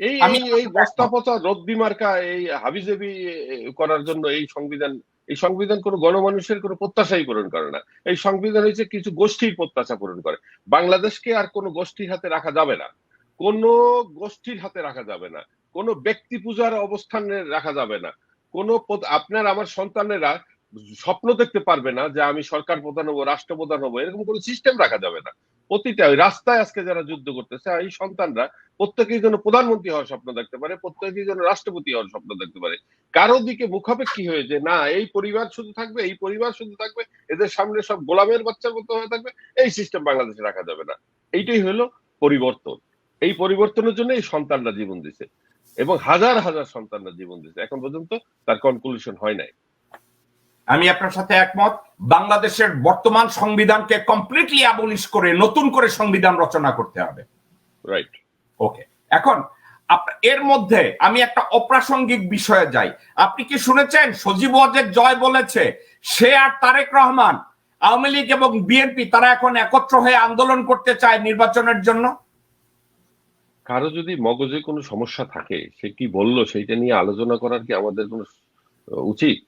এই আমি এই এই বস্তা পচা রদ্দি মার্কা এই হাবিজেবি করার জন্য এই সংবিধান এই সংবিধান কোনো গণমানুষের কোনো প্রত্যাশাই পূরণ করে না। এই সংবিধান হচ্ছে কিছু গোষ্ঠীর প্রত্যাশা পূরণ করে। বাংলাদেশকে আর কোনো গোষ্ঠীর হাতে রাখা যাবে না। কোনো গোষ্ঠীর হাতে রাখা যাবে না। কোনো ব্যক্তি পূজার অবস্থানে রাখা যাবে না। কোনো আপনার আমার সন্তানেরা স্বপ্ন দেখতে পারবে না যে আমি সরকার প্রধান হব রাষ্ট্রপ্রধান হব এরকম কোনো সিস্টেম রাখা যাবে না। প্রতিটা ওই রাস্তায় আজকে যারা যুদ্ধ করতেছে, এই সন্তানরা প্রত্যেকেই যেন প্রধানমন্ত্রী হওয়ার স্বপ্ন দেখতে পারে, প্রত্যেকেই যেন রাষ্ট্রপতি হওয়ার স্বপ্ন দেখতে পারে। কারও দিকে মুখাপেক্ষি হয়ে যে, না, এই পরিবার শুধু থাকবে, এই পরিবার শুধু থাকবে, এদের সামনে সব গোলামের বাচ্চার মতো হয়ে থাকবে, এই সিস্টেম বাংলাদেশে রাখা যাবে না। এইটাই হলো পরিবর্তন। এই পরিবর্তনের জন্য এই সন্তানরা জীবন দিছে এবং হাজার হাজার সন্তানরা জীবন দিছে। এখন পর্যন্ত তার কনক্লুশন হয় নাই। আমি আপনার সাথে একমত বাংলাদেশের বর্তমান সংবিধানকে কমপ্লিটলি অ্যাবলিশ করে নতুন করে সংবিধান রচনা করতে হবে। রাইট ওকে এখন এর মধ্যে আমি একটা অপ্রাসঙ্গিক বিষয়ে যাই। আপনি কি শুনেছেন? সজীব ওয়াজেদ জয় বলেছে সে আর তারেক রহমান আওয়ামী লীগ এবং বিএনপি তারা এখন একত্র হয়ে আন্দোলন করতে চায় নির্বাচনের জন্য? কারও যদি মগজে কোনো সমস্যা থাকে সে কি বলল সেইটা নিয়ে আলোচনা করার কি আমাদের কোনো উচিত?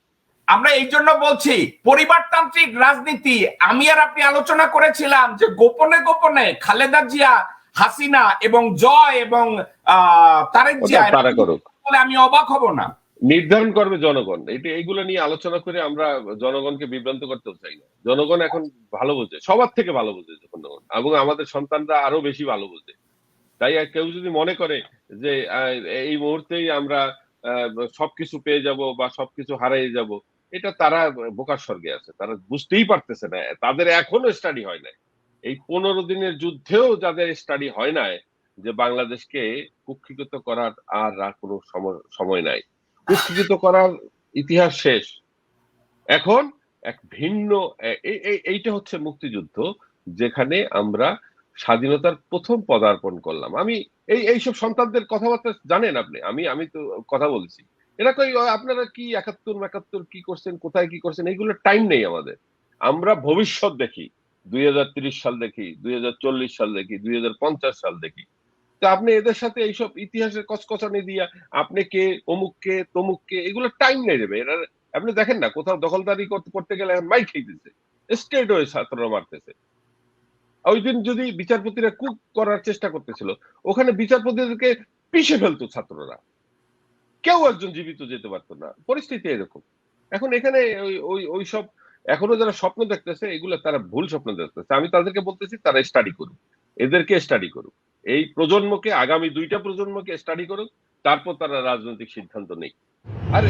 আমরা এই জন্য বলছি পরিবারতান্ত্রিক রাজনীতি আমি আর আপনি আলোচনা করেছিলাম যে গোপনে গোপনে খালেদা জিয়া হাসিনা এবং জয় এবং তারেক জিয়া বলে আমি অবাক হব না। নির্ধারণ করবে জনগণ। এটা এইগুলো নিয়ে আলোচনা করে আমরা জনগণকে বিভ্রান্ত করতে চাই না। জনগণ এখন ভালো বোঝে সবার থেকে ভালো বোঝে জনগণ এবং আমাদের সন্তানরা আরও বেশি ভালো বোঝে। তাই কেউ যদি মনে করে যে এই মুহূর্তেই আমরা আহ, সবকিছু পেয়ে যাব বা সবকিছু হারিয়ে যাব এটা তারা বোকার স্বর্গে আছে, তারা বুঝতেই পারতেছে না। তাদের এখনও স্টাডি হয় নাই। এই পনেরো দিনের যুদ্ধেও যাদের স্টাডি হয় নাই, যে বাংলাদেশকে কুক্ষিগত করার আর কোনো সময় নাই। কুক্ষিগত করার ইতিহাস শেষ। এখন এক ভিন্ন এইটা হচ্ছে মুক্তিযুদ্ধ, যেখানে আমরা স্বাধীনতার প্রথম পদার্পণ করলাম। আমি এই, এইসব সন্তানদের কথাবার্তা জানেন আপনি? আমি আমি তো কথা বলছি। এরা কই আপনারা কি একাত্তর একাত্তর কি করছেন, কোথায় কি করছেন? এইগুলো টাইম নেই আমাদের। আমরা ভবিষ্যৎ দেখি, দুই সাল দেখি, দুই সাল দেখি, দুই সাল দেখি। তা আপনি এদের সাথে এইসব ইতিহাসের কচকচানি দিয়া, আপনি কে অমুককে তমুককে এগুলো টাইম নেই দেবে। এরা, আপনি দেখেন না, কোথাও দখলদারি করতে করতে গেলে মাই খেয়েছে স্টেট হয়ে ছাত্ররা মারতেছে। ওই দিন যদি বিচারপতিরা কুক করার চেষ্টা করতেছিল, ওখানে বিচারপতিদেরকে পিষে ফেলতো ছাত্ররা। কেউ একজন জীবিত যেতে পারতো না। পরিস্থিতি এরকম। এখন এখানে ওই ওই সব, এখনও যারা স্বপ্ন দেখতেছে, এগুলো তারা ভুল স্বপ্ন দেখতেছে। আমি তাদেরকে বলতেছি, তারা স্টাডি করুক। এদেরকে স্টাডি করুক। এই প্রজন্মকে, আগামী দুইটা প্রজন্মকে স্টাডি করুক, তারপর তারা রাজনৈতিক সিদ্ধান্ত নেই আর